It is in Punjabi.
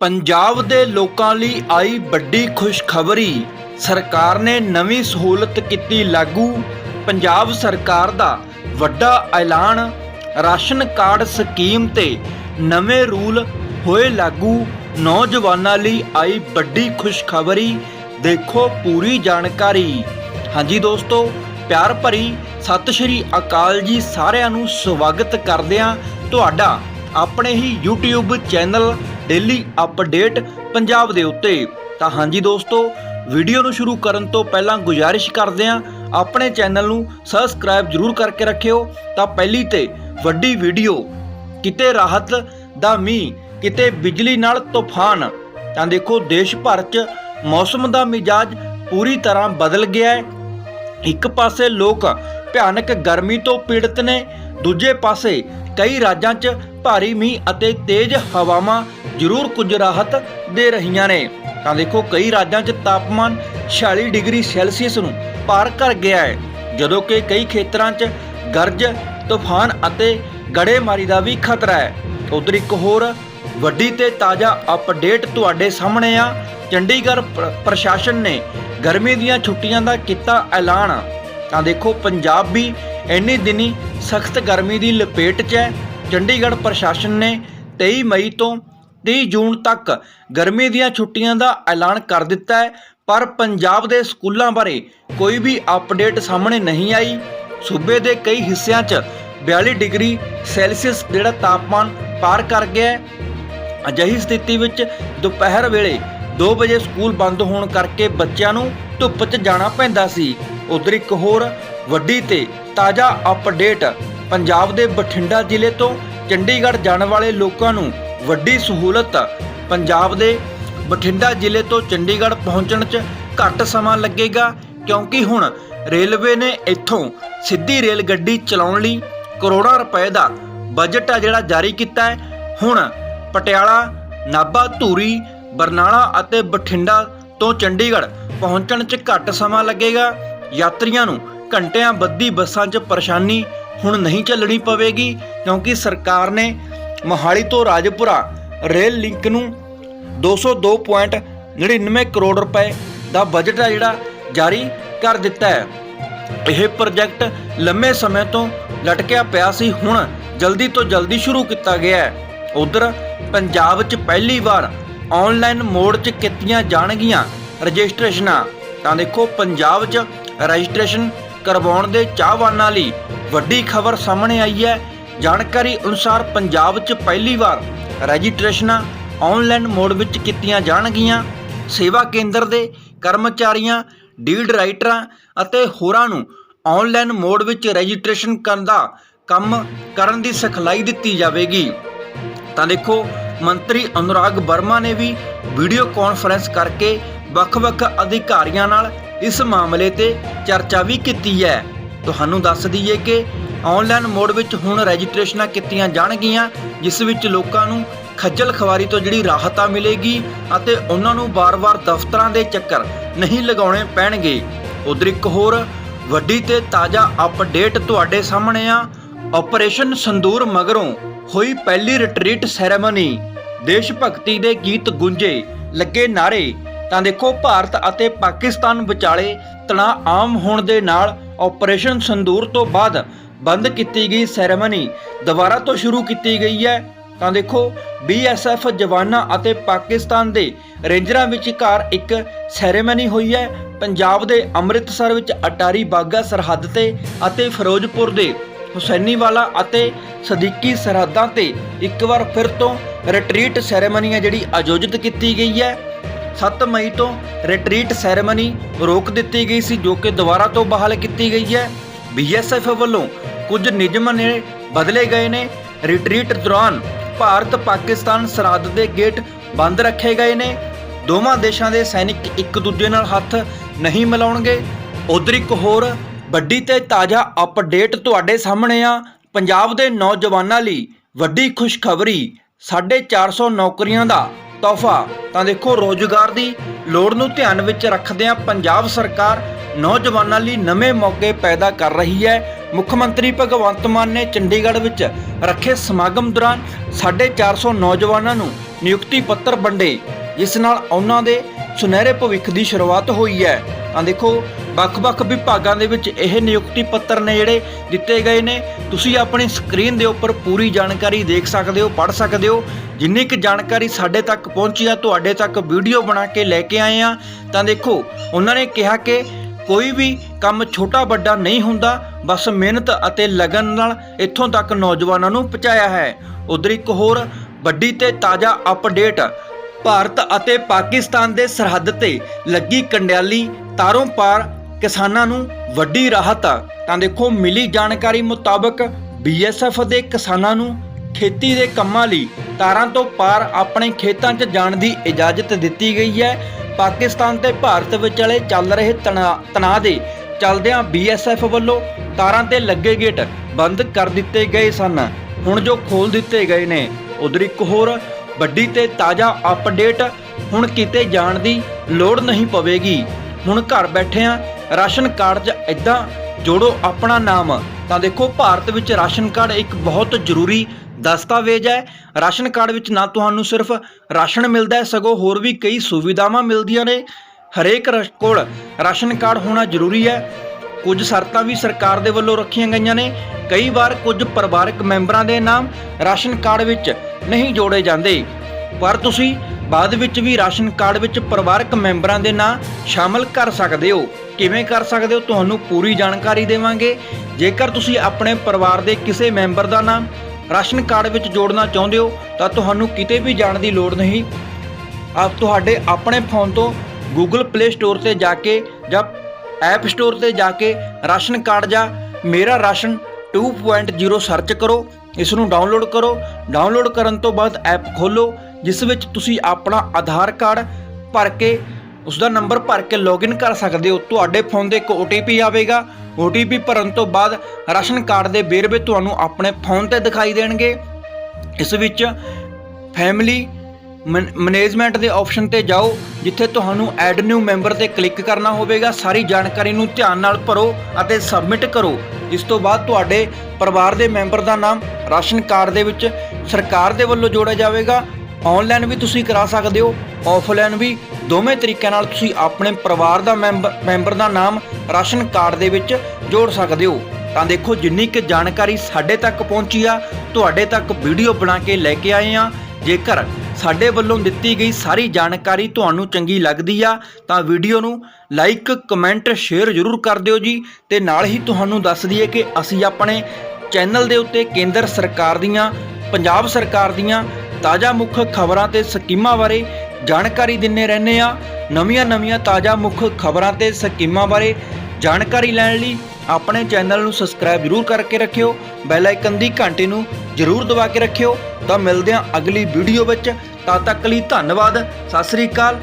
ਪੰਜਾਬ ਦੇ ਲੋਕਾਂ ਲਈ ਆਈ ਵੱਡੀ ਖੁਸ਼ਖਬਰੀ। ਸਰਕਾਰ ਨੇ ਨਵੀਂ ਸਹੂਲਤ ਕੀਤੀ ਲਾਗੂ। ਪੰਜਾਬ ਸਰਕਾਰ ਦਾ ਵੱਡਾ ਐਲਾਨ। ਰਾਸ਼ਨ ਕਾਰਡ ਸਕੀਮ ਤੇ ਨਵੇਂ ਰੂਲ ਹੋਏ ਲਾਗੂ। ਨੌਜਵਾਨਾਂ ਲਈ ਆਈ ਵੱਡੀ ਖੁਸ਼ਖਬਰੀ। ਦੇਖੋ ਪੂਰੀ ਜਾਣਕਾਰੀ। ਹਾਂਜੀ ਦੋਸਤੋ, ਪਿਆਰ ਭਰੀ ਸਤਿ ਸ਼੍ਰੀ ਅਕਾਲ ਜੀ ਸਾਰਿਆਂ ਨੂੰ ਸਵਾਗਤ ਕਰਦੇ ਹਾਂ। ਤੁਹਾਡਾ ਆਪਣੇ ਹੀ YouTube channel daily update Punjab ਦੇ ਉੱਤੇ। ਤਾਂ ਹਾਂਜੀ ਦੋਸਤੋ ਵੀਡੀਓ ਨੂੰ ਸ਼ੁਰੂ ਕਰਨ ਤੋਂ ਪਹਿਲਾਂ ਗੁਜ਼ਾਰਿਸ਼ ਕਰਦੇ ਹਾਂ, ਆਪਣੇ ਚੈਨਲ ਨੂੰ ਸਬਸਕ੍ਰਾਈਬ ਜਰੂਰ ਕਰਕੇ ਰੱਖਿਓ। ਤਾਂ ਪਹਿਲੀ ਤੇ ਵੱਡੀ ਵੀਡੀਓ ਕਿਤੇ ਰਾਹਤ ਦਾ ਮੀਂਹ, ਕਿਤੇ ਬਿਜਲੀ ਨਾਲ ਤੂਫਾਨ। ਤਾਂ ਦੇਖੋ, ਦੇਸ਼ ਭਰ 'ਚ ਮੌਸਮ ਦਾ ਮਿਜਾਜ ਪੂਰੀ ਤਰ੍ਹਾਂ ਬਦਲ ਗਿਆ ਹੈ। ਇੱਕ ਪਾਸੇ ਲੋਕ ਭਿਆਨਕ ਗਰਮੀ ਤੋਂ ਪੀੜਤ ਨੇ, ਦੂਜੇ ਪਾਸੇ ਕਈ ਰਾਜਾਂ 'ਚ ਭਾਰੀ ਮੀਂਹ ਅਤੇ ਤੇਜ਼ ਹਵਾਵਾਂ ਜ਼ਰੂਰ ਕੁਝ ਰਾਹਤ ਦੇ ਰਹੀਆਂ ਨੇ। ਤਾਂ ਦੇਖੋ, ਕਈ ਰਾਜਾਂ 'ਚ ਤਾਪਮਾਨ 46 ਡਿਗਰੀ ਸੈਲਸੀਅਸ ਨੂੰ ਪਾਰ ਕਰ ਗਿਆ ਹੈ। ਜਦੋਂ ਕਿ ਕਈ ਖੇਤਰਾਂ 'ਚ ਗਰਜ, ਤੂਫਾਨ ਅਤੇ ਗੜੇਮਾਰੀ ਦਾ ਵੀ ਖਤਰਾ ਹੈ। ਉਧਰ ਇੱਕ ਹੋਰ ਵੱਡੀ ਤੇ ਤਾਜ਼ਾ ਅਪਡੇਟ ਤੁਹਾਡੇ ਸਾਹਮਣੇ ਆ। ਚੰਡੀਗੜ੍ਹ ਪ੍ਰ- ਪ੍ਰਸ਼ਾਸਨ ਨੇ ਗਰਮੀ ਦੀਆਂ ਛੁੱਟੀਆਂ ਦਾ ਕੀਤਾ ਐਲਾਨ। ਤਾਂ ਦੇਖੋ, ਪੰਜਾਬ ਵੀ ਇੰਨੀ ਦਿਨੀ ਸਖਤ ਗਰਮੀ ਦੀ ਲਪੇਟ 'ਚ ਹੈ। ਚੰਡੀਗੜ੍ਹ ਪ੍ਰਸ਼ਾਸਨ ਨੇ 23 ਮਈ ਤੋਂ 30 ਜੂਨ ਤੱਕ ਗਰਮੀ ਦੀਆਂ ਛੁੱਟੀਆਂ ਦਾ ਐਲਾਨ ਕਰ ਦਿੱਤਾ ਹੈ, ਪਰ ਪੰਜਾਬ ਦੇ ਸਕੂਲਾਂ ਬਾਰੇ ਕੋਈ ਵੀ ਅਪਡੇਟ ਸਾਹਮਣੇ ਨਹੀਂ ਆਈ। ਸੂਬੇ ਦੇ ਕਈ ਹਿੱਸਿਆਂ 'ਚ 42 ਡਿਗਰੀ ਸੈਲਸੀਅਸ ਜਿਹੜਾ ਤਾਪਮਾਨ ਪਾਰ ਕਰ ਗਿਆ ਅਜਿਹੀ ਸਥਿਤੀ ਵਿੱਚ ਦੁਪਹਿਰ ਵੇਲੇ 2 ਵਜੇ ਸਕੂਲ ਬੰਦ ਹੋਣ ਕਰਕੇ ਬੱਚਿਆਂ ਨੂੰ ਧੁੱਪ 'ਚ ਜਾਣਾ ਪੈਂਦਾ ਸੀ। ਉਧਰ ਇੱਕ ਹੋਰ ਵੱਡੀ ਤੇ ਤਾਜ਼ਾ ਅਪਡੇਟ ਪੰਜਾਬ ਦੇ ਬਠਿੰਡਾ ਜ਼ਿਲ੍ਹੇ ਤੋਂ ਚੰਡੀਗੜ੍ਹ ਜਾਣ ਵਾਲੇ ਲੋਕਾਂ ਨੂੰ ਵੱਡੀ ਸਹੂਲਤ। ਪੰਜਾਬ ਦੇ ਬਠਿੰਡਾ ਜ਼ਿਲ੍ਹੇ ਤੋਂ ਚੰਡੀਗੜ੍ਹ ਪਹੁੰਚਣ 'ਚ ਘੱਟ ਸਮਾਂ ਲੱਗੇਗਾ ਕਿਉਂਕਿ ਹੁਣ ਰੇਲਵੇ ਨੇ ਇੱਥੋਂ ਸਿੱਧੀ ਰੇਲ ਗੱਡੀ ਚਲਾਉਣ ਲਈ ਕਰੋੜਾਂ ਰੁਪਏ ਦਾ ਬਜਟ ਆ ਜਿਹੜਾ ਜਾਰੀ ਕੀਤਾ ਹੈ। ਹੁਣ ਪਟਿਆਲਾ, ਨਾਭਾ, ਧੂਰੀ, ਬਰਨਾਲਾ ਅਤੇ ਬਠਿੰਡਾ ਤੋਂ ਚੰਡੀਗੜ੍ਹ ਪਹੁੰਚਣ 'ਚ ਘੱਟ ਸਮਾਂ ਲੱਗੇਗਾ। ਯਾਤਰੀਆਂ ਨੂੰ ਘੰਟਿਆਂ ਬੱਧੀ ਬੱਸਾਂ 'ਚ ਪਰੇਸ਼ਾਨੀ ਹੁਣ ਨਹੀਂ ਝੱਲਣੀ ਪਵੇਗੀ, ਕਿਉਂਕਿ ਸਰਕਾਰ ਨੇ ਮੋਹਾਲੀ ਤੋਂ ਰਾਜਪੁਰਾ ਰੇਲ ਲਿੰਕ ਨੂੰ 202.99 ਕਰੋੜ ਰੁਪਏ ਦਾ ਬਜਟ ਹੈ ਜਿਹੜਾ ਜਾਰੀ ਕਰ ਦਿੱਤਾ ਹੈ। ਇਹ ਪ੍ਰੋਜੈਕਟ ਲੰਮੇ ਸਮੇਂ ਤੋਂ ਲਟਕਿਆ ਪਿਆ ਸੀ, ਹੁਣ ਜਲਦੀ ਤੋਂ ਜਲਦੀ ਸ਼ੁਰੂ ਕੀਤਾ ਗਿਆ ਹੈ। ਉਧਰ ਪੰਜਾਬ 'ਚ ਪਹਿਲੀ ਵਾਰ ਆਨਲਾਈਨ ਮੋਡ 'ਚ ਕੀਤੀਆਂ ਜਾਣਗੀਆਂ ਰਜਿਸਟ੍ਰੇਸ਼ਨਾਂ। ਤਾਂ ਦੇਖੋ, ਪੰਜਾਬ 'ਚ ਰਜਿਸਟ੍ਰੇਸ਼ਨ ਕਰਵਾਉਣ ਦੇ ਚਾਹਵਾਨਾਂ ਲਈ ਵੱਡੀ ਖਬਰ ਸਾਹਮਣੇ ਆਈ ਹੈ। ਜਾਣਕਾਰੀ ਅਨੁਸਾਰ ਪੰਜਾਬ 'ਚ ਪਹਿਲੀ ਵਾਰ ਰਜਿਸਟ੍ਰੇਸ਼ਨਾਂ ਆਨਲਾਈਨ ਮੋਡ ਵਿੱਚ ਕੀਤੀਆਂ ਜਾਣਗੀਆਂ। ਸੇਵਾ ਕੇਂਦਰ ਦੇ ਕਰਮਚਾਰੀਆਂ ਡੀਡ ਰਾਈਟਰਾਂ ਅਤੇ ਹੋਰਾਂ ਨੂੰ ਆਨਲਾਈਨ ਮੋਡ ਵਿੱਚ ਰਜਿਸਟ੍ਰੇਸ਼ਨ ਕਰਨ ਦਾ ਕੰਮ ਕਰਨ ਦੀ ਸਿਖਲਾਈ ਦਿੱਤੀ ਜਾਵੇਗੀ। ਤਾਂ ਦੇਖੋ, ਮੰਤਰੀ ਅਨੁਰਾਗ ਵਰਮਾ ਨੇ ਵੀ ਵੀਡੀਓ ਕਾਨਫਰੰਸ ਕਰਕੇ ਵੱਖ-ਵੱਖ ਅਧਿਕਾਰੀਆਂ ਨਾਲ ਇਸ ਮਾਮਲੇ ਤੇ ਚਰਚਾ ਵੀ ਕੀਤੀ ਹੈ। ਤੁਹਾਨੂੰ ਦੱਸ ਦਈਏ ਕਿ ਆਨਲਾਈਨ ਮੋਡ ਵਿੱਚ ਹੁਣ ਰਜਿਸਟ੍ਰੇਸ਼ਨਾਂ ਕੀਤੀਆਂ ਜਾਣਗੀਆਂ, ਜਿਸ ਵਿੱਚ ਲੋਕਾਂ ਨੂੰ ਖੱਜਲ ਖਵਾਰੀ ਤੋਂ ਜਿਹੜੀ ਰਾਹਤਾ ਮਿਲੇਗੀ ਅਤੇ ਉਹਨਾਂ ਨੂੰ ਵਾਰ-ਵਾਰ ਦਫ਼ਤਰਾਂ ਦੇ ਚੱਕਰ ਨਹੀਂ ਲਗਾਉਣੇ ਪੈਣਗੇ। ਉਧਰ ਇੱਕ ਹੋਰ, ਵੱਡੀ ਤੇ ਤਾਜ਼ਾ ਅਪਡੇਟ ਤੁਹਾਡੇ ਸਾਹਮਣੇ ਆ। ਆਪਰੇਸ਼ਨ ਸੰਦੂਰ ਮਗਰੋਂ ਹੋਈ ਪਹਿਲੀ ਰਿਟਰੀਟ ਸੈਰੇਮਨੀ ਦੇਸ਼ ਭਗਤੀ ਦੇ ਗੀਤ ਗੂੰਜੇ, ਲੱਗੇ ਨਾਰੇ। ਤਾਂ ਦੇਖੋ, ਭਾਰਤ ਅਤੇ ਪਾਕਿਸਤਾਨ ਵਿਚਾਲੇ ਤਣਾਅ ਆਮ ਹੋਣ ਦੇ ਨਾਲ ਆਪਰੇਸ਼ਨ ਸੰਦੂਰ ਤੋਂ ਬਾਅਦ ਬੰਦ ਕੀਤੀ ਗਈ ਸੈਰੇਮਨੀ ਦੁਬਾਰਾ ਤੋਂ ਸ਼ੁਰੂ ਕੀਤੀ ਗਈ ਹੈ। ਤਾਂ ਦੇਖੋ ਬੀਐਸਐਫ ਜਵਾਨਾਂ ਅਤੇ ਪਾਕਿਸਤਾਨ ਦੇ ਰੇਂਜਰਾਂ ਵਿਚਕਾਰ ਇੱਕ ਸੈਰੇਮਨੀ ਹੋਈ ਹੈ। ਪੰਜਾਬ ਦੇ ਅੰਮ੍ਰਿਤਸਰ ਵਿੱਚ ਅਟਾਰੀ ਬਾਗਾ ਸਰਹੱਦ ਤੇ ਅਤੇ ਫਿਰੋਜ਼ਪੁਰ ਦੇ ਹੁਸੈਨੀਵਾਲਾ ਅਤੇ ਸਦੀਕੀ ਸਰਹੱਦਾਂ ਤੇ ਇੱਕ ਵਾਰ ਫਿਰ ਤੋਂ ਰਿਟਰੀਟ ਸੈਰੇਮਨੀ ਹੈ ਜਿਹੜੀ ਆਯੋਜਿਤ ਕੀਤੀ ਗਈ ਹੈ। 7 ਮਈ ਤੋਂ ਰਿਟਰੀਟ ਸੈਰੇਮਨੀ ਰੋਕ ਦਿੱਤੀ ਗਈ ਸੀ, ਜੋ ਕਿ ਦੁਬਾਰਾ ਤੋਂ ਬਹਾਲ ਕੀਤੀ ਗਈ ਹੈ। ਬੀਐਸਐਫ ਵੱਲੋਂ ਕੁਝ ਨਿਯਮ ਨੇ ਬਦਲੇ ਗਏ ਨੇ। ਰਿਟਰੀਟ ਦੌਰਾਨ ਭਾਰਤ ਪਾਕਿਸਤਾਨ ਸਰਹੱਦ ਦੇ ਗੇਟ ਬੰਦ ਰੱਖੇ ਗਏ ਨੇ। ਦੋਵਾਂ ਦੇਸ਼ਾਂ ਦੇ ਸੈਨਿਕ ਇੱਕ ਦੂਜੇ ਨਾਲ ਹੱਥ ਨਹੀਂ ਮਿਲਾਉਣਗੇ। ਉਧਰ ਇੱਕ ਹੋਰ ਵੱਡੀ ਤੇ ਤਾਜ਼ਾ ਅਪਡੇਟ ਤੁਹਾਡੇ ਸਾਹਮਣੇ ਆ। ਪੰਜਾਬ ਦੇ ਨੌਜਵਾਨਾਂ ਲਈ ਵੱਡੀ ਖੁਸ਼ਖਬਰੀ। 450 ਨੌਕਰੀਆਂ ਦਾ ਤੋਹਫਾ ਤਾਂ ਦੇਖੋ ਰੋਜ਼ਗਾਰ ਦੀ ਲੋੜ ਨੂੰ ਧਿਆਨ ਵਿੱਚ ਰੱਖਦਿਆਂ ਪੰਜਾਬ ਸਰਕਾਰ ਨੌਜਵਾਨਾਂ ਲਈ ਨਵੇਂ ਮੌਕੇ ਪੈਦਾ ਕਰ ਰਹੀ ਹੈ। ਮੁੱਖ ਮੰਤਰੀ ਭਗਵੰਤ ਮਾਨ ਨੇ ਚੰਡੀਗੜ੍ਹ ਵਿੱਚ ਰੱਖੇ ਸਮਾਗਮ ਦੌਰਾਨ 450 ਨੌਜਵਾਨਾਂ ਨੂੰ ਨਿਯੁਕਤੀ ਪੱਤਰ ਵੰਡੇ। ਜਿਸ ਨਾਲ ਉਹਨਾਂ ਦੇ ਸੁਨਹਿਰੇ ਭਵਿੱਖ ਦੀ ਸ਼ੁਰੂਆਤ ਹੋਈ ਹੈ। ਤਾਂ ਦੇਖੋ ਵੱਖ-ਵੱਖ ਵਿਭਾਗਾਂ ਦੇ ਵਿੱਚ ਇਹ ਨਿਯੁਕਤੀ ਪੱਤਰ ਨੇ ਜਿਹੜੇ ਦਿੱਤੇ ਗਏ ਨੇ। ਤੁਸੀਂ ਆਪਣੀ ਸਕਰੀਨ ਦੇ ਉੱਪਰ ਪੂਰੀ ਜਾਣਕਾਰੀ ਦੇਖ ਸਕਦੇ ਹੋ, ਪੜ੍ਹ ਸਕਦੇ ਹੋ। ਜਿੰਨੀ ਕੁ ਜਾਣਕਾਰੀ ਸਾਡੇ ਤੱਕ ਪਹੁੰਚੀ ਆ, ਤੁਹਾਡੇ ਤੱਕ ਵੀਡੀਓ ਬਣਾ ਕੇ ਲੈ ਕੇ ਆਏ ਆ, ਤਾਂ ਦੇਖੋ, ਉਹਨਾਂ ਨੇ ਕਿਹਾ ਕਿ ਕੋਈ ਵੀ ਕੰਮ ਛੋਟਾ ਵੱਡਾ ਨਹੀਂ ਹੁੰਦਾ, ਬਸ ਮਿਹਨਤ ਅਤੇ ਲਗਨ ਨਾਲ ਇੱਥੋਂ ਤੱਕ ਨੌਜਵਾਨਾਂ ਨੂੰ ਪਹੁੰਚਾਇਆ ਹੈ। ਉਧਰ ਇੱਕ ਹੋਰ ਵੱਡੀ ਤੇ ਤਾਜ਼ਾ ਅਪਡੇਟ, ਭਾਰਤ ਅਤੇ ਪਾਕਿਸਤਾਨ ਦੇ ਸਰਹੱਦ ਤੇ ਲੱਗੀ ਕੰਡਿਆਲੀ ਤਾਰੋਂ ਪਾਰ ਕਿਸਾਨਾਂ ਨੂੰ ਵੱਡੀ ਰਾਹਤ ਆ। ਤਾਂ ਦੇਖੋ, ਮਿਲੀ ਜਾਣਕਾਰੀ ਮੁਤਾਬਕ ਬੀਐਸਐਫ ਦੇ ਕਿਸਾਨਾਂ ਨੂੰ ਖੇਤੀ ਦੇ ਕੰਮਾਂ ਲਈ ਤਾਰਾਂ ਤੋਂ ਪਾਰ ਆਪਣੇ ਖੇਤਾਂ 'ਚ ਜਾਣ ਦੀ ਇਜਾਜ਼ਤ ਦਿੱਤੀ ਗਈ ਹੈ। ਪਾਕਿਸਤਾਨ ਤੇ ਭਾਰਤ ਵਿਚਾਲੇ ਚੱਲ ਰਹੇ ਤਣਾਅ ਤਣਾਅ ਦੇ ਚੱਲਦਿਆਂ ਬੀਐਸਐਫ ਵੱਲੋਂ ਤਾਰਾਂ ਤੇ ਲੱਗੇ ਗੇਟ ਬੰਦ ਕਰ ਦਿੱਤੇ ਗਏ ਸਨ। ਹੁਣ ਜੋ ਖੋਲ ਦਿੱਤੇ ਗਏ ਨੇ, ਉਧਰ ਇੱਕ ਹੋਰ ਵੱਡੀ ਤੇ ਤਾਜ਼ਾ ਅਪਡੇਟ ਹੁਣ ਕਿਤੇ ਜਾਣ ਦੀ ਲੋੜ ਨਹੀਂ ਪਵੇਗੀ। ਹੁਣ ਘਰ ਬੈਠਿਆਂ ਰਾਸ਼ਨ ਕਾਰਡ 'ਚ ਇਦਾਂ ਜੋੜੋ ਆਪਣਾ ਨਾਮ। ਤਾਂ ਦੇਖੋ, ਭਾਰਤ ਵਿੱਚ ਰਾਸ਼ਨ ਕਾਰਡ ਇੱਕ ਬਹੁਤ ਜ਼ਰੂਰੀ ਦਸਤਾਵੇਜ਼ ਹੈ। ਰਾਸ਼ਨ ਕਾਰਡ ਵਿੱਚ ਨਾ ਤੁਹਾਨੂੰ ਸਿਰਫ ਰਾਸ਼ਨ ਮਿਲਦਾ ਹੈ, ਸਗੋਂ ਹੋਰ ਵੀ ਕਈ ਸੁਵਿਧਾਵਾਂ ਮਿਲਦੀਆਂ ਨੇ। ਹਰੇਕ ਰਸ਼- ਕੋਲ ਰਾਸ਼ਨ ਕਾਰਡ ਹੋਣਾ ਜ਼ਰੂਰੀ ਹੈ। ਕੁਝ ਸ਼ਰਤਾਂ ਵੀ ਸਰਕਾਰ ਦੇ ਵੱਲੋਂ ਰੱਖੀਆਂ ਗਈਆਂ ਨੇ। ਕਈ ਵਾਰ ਕੁਝ ਪਰਿਵਾਰਕ ਮੈਂਬਰਾਂ ਦੇ ਨਾਮ ਰਾਸ਼ਨ ਕਾਰਡ ਵਿੱਚ ਨਹੀਂ ਜੋੜੇ ਜਾਂਦੇ। ਪਰ ਤੁਸੀਂ ਬਾਅਦ ਵਿੱਚ ਵੀ ਰਾਸ਼ਨ ਕਾਰਡ ਵਿੱਚ ਪਰਿਵਾਰਕ ਮੈਂਬਰਾਂ ਦੇ ਨਾਂ ਸ਼ਾਮਲ ਕਰ ਸਕਦੇ ਹੋ। ਕਿਵੇਂ ਕਰ ਸਕਦੇ ਹੋ, ਤੁਹਾਨੂੰ ਪੂਰੀ ਜਾਣਕਾਰੀ ਦੇਵਾਂਗੇ। ਜੇਕਰ ਤੁਸੀਂ ਆਪਣੇ ਪਰਿਵਾਰ ਦੇ ਕਿਸੇ ਮੈਂਬਰ ਦਾ ਨਾਮ ਰਾਸ਼ਨ ਕਾਰਡ ਵਿੱਚ ਜੋੜਨਾ ਚਾਹੁੰਦੇ ਹੋ, ਤਾਂ ਤੁਹਾਨੂੰ ਕਿਤੇ ਵੀ ਜਾਣ ਦੀ ਲੋੜ ਨਹੀਂ। ਆਪ ਤੁਹਾਡੇ ਆਪਣੇ ਫੋਨ ਤੋਂ Google Play Store ਤੇ ਜਾ ਕੇ ਜਾਂ ਐਪ ਸਟੋਰ ਤੇ ਜਾ ਕੇ ਰਾਸ਼ਨ ਕਾਰਡ ਜਾਂ ਮੇਰਾ ਰਾਸ਼ਨ 2.0 ਸਰਚ ਕਰੋ ਇਸ ਨੂੰ ਡਾਊਨਲੋਡ ਕਰੋ। ਡਾਊਨਲੋਡ ਕਰਨ ਤੋਂ ਬਾਅਦ ਐਪ ਖੋਲੋ ਜਿਸ ਵਿੱਚ ਤੁਸੀਂ ਆਪਣਾ ਆਧਾਰ ਕਾਰਡ ਭਰ ਕੇ ਉਸ ਦਾ ਨੰਬਰ ਭਰ ਕੇ ਲੌਗਇਨ ਕਰ ਸਕਦੇ ਹੋ। ਤੁਹਾਡੇ ਫੋਨ ਦੇ ਇੱਕ OTP ਆਵੇਗਾ। OTP ਭਰਨ ਤੋਂ ਬਾਅਦ ਰਾਸ਼ਨ ਕਾਰਡ ਦੇ ਵੇਰਵੇ ਤੁਹਾਨੂੰ ਆਪਣੇ ਫੋਨ ਤੇ ਦਿਖਾਈ ਦੇਣਗੇ। ਇਸ ਵਿੱਚ ਫੈਮਿਲੀ ਮੈਨੇਜਮੈਂਟ ਦੇ ਆਪਸ਼ਨ ਤੇ ਜਾਓ, ਜਿੱਥੇ ਤੁਹਾਨੂੰ ਐਡ ਨਿਊ ਮੈਂਬਰ ਤੇ ਕਲਿੱਕ ਕਰਨਾ ਹੋਵੇਗਾ। ਸਾਰੀ ਜਾਣਕਾਰੀ ਨੂੰ ਧਿਆਨ ਨਾਲ ਭਰੋ ਅਤੇ ਸਬਮਿਟ ਕਰੋ। ਇਸ ਤੋਂ ਬਾਅਦ ਤੁਹਾਡੇ ਪਰਿਵਾਰ ਦੇ ਮੈਂਬਰ ਦਾ ਨਾਮ, ਰਾਸ਼ਨ ਕਾਰਡ ਦੇ ਵਿੱਚ ਸਰਕਾਰ ਦੇ ਵੱਲੋਂ ਜੋੜਿਆ ਜਾਵੇਗਾ। ਆਨਲਾਈਨ ਵੀ ਤੁਸੀਂ ਕਰਾ ਸਕਦੇ ਹੋ ਆਫਲਾਈਨ ਵੀ। ਦੋਵੇਂ ਤਰੀਕਿਆਂ ਨਾਲ ਤੁਸੀਂ ਆਪਣੇ ਪਰਿਵਾਰ ਦਾ ਮੈਂਬਰ ਮੈਂਬਰ ਦਾ ਨਾਮ ਰਾਸ਼ਨ ਕਾਰਡ ਦੇ ਵਿੱਚ ਜੋੜ ਸਕਦੇ ਹੋ। ਤਾਂ ਦੇਖੋ, ਜਿੰਨੀ ਕਿ ਜਾਣਕਾਰੀ ਸਾਡੇ ਤੱਕ ਪਹੁੰਚੀ ਆ, ਤੁਹਾਡੇ ਤੱਕ ਵੀਡੀਓ ਬਣਾ ਕੇ ਲੈ ਕੇ ਆਏ ਆ। ਜੇਕਰ ਸਾਡੇ ਵੱਲੋਂ ਦਿੱਤੀ ਗਈ ਸਾਰੀ ਜਾਣਕਾਰੀ ਤੁਹਾਨੂੰ ਚੰਗੀ ਲੱਗਦੀ ਆ, ਤਾਂ ਵੀਡੀਓ ਨੂੰ ਲਾਈਕ, ਕਮੈਂਟ, ਸ਼ੇਅਰ ਜ਼ਰੂਰ ਕਰ ਦਿਓ ਜੀ। ਤੇ ਨਾਲ ਹੀ ਤੁਹਾਨੂੰ ਦੱਸ ਦਈਏ ਕਿ ਅਸੀਂ ਆਪਣੇ ਚੈਨਲ ਦੇ ਉੱਤੇ ਕੇਂਦਰ ਸਰਕਾਰ ਦੀਆਂ, ਪੰਜਾਬ ਸਰਕਾਰ ਦੀਆਂ ਤਾਜ਼ਾ ਮੁੱਖ ਖਬਰਾਂ ਤੇ ਸਕੀਮਾਂ ਬਾਰੇ ਜਾਣਕਾਰੀ ਦਿੰਨੇ ਰਹਿੰਦੇ ਆ ਨਵੀਆਂ-ਨਵੀਆਂ ਤਾਜ਼ਾ ਮੁੱਖ ਖਬਰਾਂ ਤੇ ਸਕੀਮਾਂ ਬਾਰੇ ਜਾਣਕਾਰੀ ਲੈਣ ਲਈ ਆਪਣੇ ਚੈਨਲ ਨੂੰ ਸਬਸਕ੍ਰਾਈਬ ਜ਼ਰੂਰ ਕਰਕੇ ਰੱਖਿਓ। ਬੈਲ ਆਈਕਨ ਦੀ ਘੰਟੀ ਨੂੰ ਜ਼ਰੂਰ ਦਬਾ ਕੇ ਰੱਖਿਓ। ਤਾਂ ਮਿਲਦੇ ਹਾਂ ਅਗਲੀ ਵੀਡੀਓ ਵਿੱਚ। ਤਦ ਤੱਕ ਲਈ ਧੰਨਵਾਦ। ਸਤਿ ਸ੍ਰੀ ਅਕਾਲ।